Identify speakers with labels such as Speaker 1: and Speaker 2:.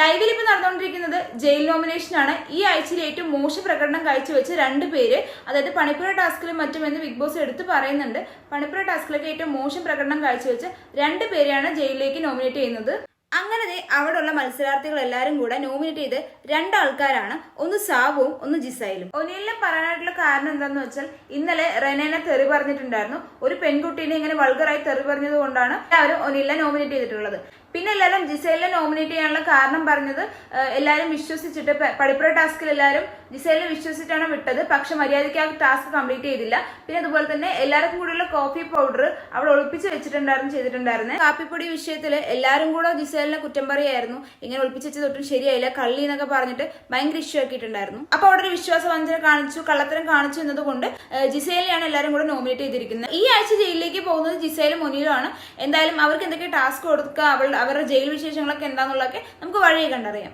Speaker 1: ലൈവിൽ ഇപ്പൊ നടന്നുകൊണ്ടിരിക്കുന്നത് ജയിൽ നോമിനേഷൻ ആണ്. ഈ ആഴ്ചയിൽ ഏറ്റവും മോശ പ്രകടനം കാഴ്ചവെച്ച് രണ്ട് പേര് അതായത് പണിപ്പുര ടാസ്കിലും മറ്റും എന്ന് ബിഗ് ബോസ് എടുത്ത് പറയുന്നുണ്ട്. പണിപ്പുര ടാസ്കിലൊക്കെ ഏറ്റവും മോശം പ്രകടനം കാഴ്ചവെച്ച് രണ്ട് പേരെയാണ് ജയിലിലേക്ക് നോമിനേറ്റ് ചെയ്യുന്നത്. അങ്ങനെ അവിടെയുള്ള മത്സരാർത്ഥികൾ എല്ലാവരും കൂടെ നോമിനേറ്റ് ചെയ്ത് രണ്ടാൾക്കാരാണ് ഒന്ന് സാവും ഒന്ന് ജിസൈലും. ഒന്നിലും പറയാനായിട്ടുള്ള കാരണം എന്താന്ന് വെച്ചാൽ ഇന്നലെ റെനേനെ തെറി പറഞ്ഞിട്ടുണ്ടായിരുന്നു. ഒരു പെൺകുട്ടീനെ ഇങ്ങനെ വൾഗറായി തെറി പറഞ്ഞത് കൊണ്ടാണ് എല്ലാവരും ഒനിലിനെ നോമിനേറ്റ് ചെയ്തിട്ടുള്ളത്. പിന്നെ എല്ലാവരും ജിസൈലിനെ നോമിനേറ്റ് ചെയ്യാനുള്ള കാരണം പറഞ്ഞത് എല്ലാവരും വിശ്വസിച്ചിട്ട് പഠിപ്പുറ ടാസ്കിൽ എല്ലാവരും ജിസൈലിനെ വിശ്വസിച്ചിട്ടാണ് വിട്ടത്. പക്ഷെ മര്യാദയ്ക്ക് ആ ടാസ്ക് കംപ്ലീറ്റ് ചെയ്തില്ല. പിന്നെ അതുപോലെ തന്നെ എല്ലാവർക്കും കൂടെയുള്ള കോഫി പൗഡർ അവിടെ ഒളിപ്പിച്ച് വെച്ചിട്ടുണ്ടായിരുന്നു ചെയ്തിട്ടുണ്ടായിരുന്നു. കാപ്പിപ്പൊടി വിഷയത്തിൽ എല്ലാവരും കൂടെ ജിസൈലിനെ കുറ്റം പറയായിരുന്നു. ഇങ്ങനെ ഒളിപ്പിച്ച് വെച്ചത് ശരിയായില്ല. കള്ളി എന്നൊക്കെ പറഞ്ഞിട്ട് ഭയങ്കര ഇഷ്യൂ ആക്കിയിട്ടുണ്ടായിരുന്നു. അപ്പൊ അവിടെ ഒരു വിശ്വാസവഞ്ചന കാണിച്ചു കള്ളത്തരം കാണിച്ചു എന്നതുകൊണ്ട് ജിസൈലിനെയാണ് എല്ലാവരും കൂടെ നോമിനേറ്റ് ചെയ്തിരിക്കുന്നത്. ഈ ആഴ്ച ജയിലിലേക്ക് പോകുന്നത് ജിസൈലും മുനീലുമാണ് എന്തായാലും അവർക്ക് എന്തൊക്കെ ടാസ്ക് കൊടുക്കുക അവൾ അവരുടെ ജയിൽ വിശേഷങ്ങളൊക്കെ എന്താണെന്നുള്ളതൊക്കെ നമുക്ക് വഴിയെ കണ്ടറിയാം.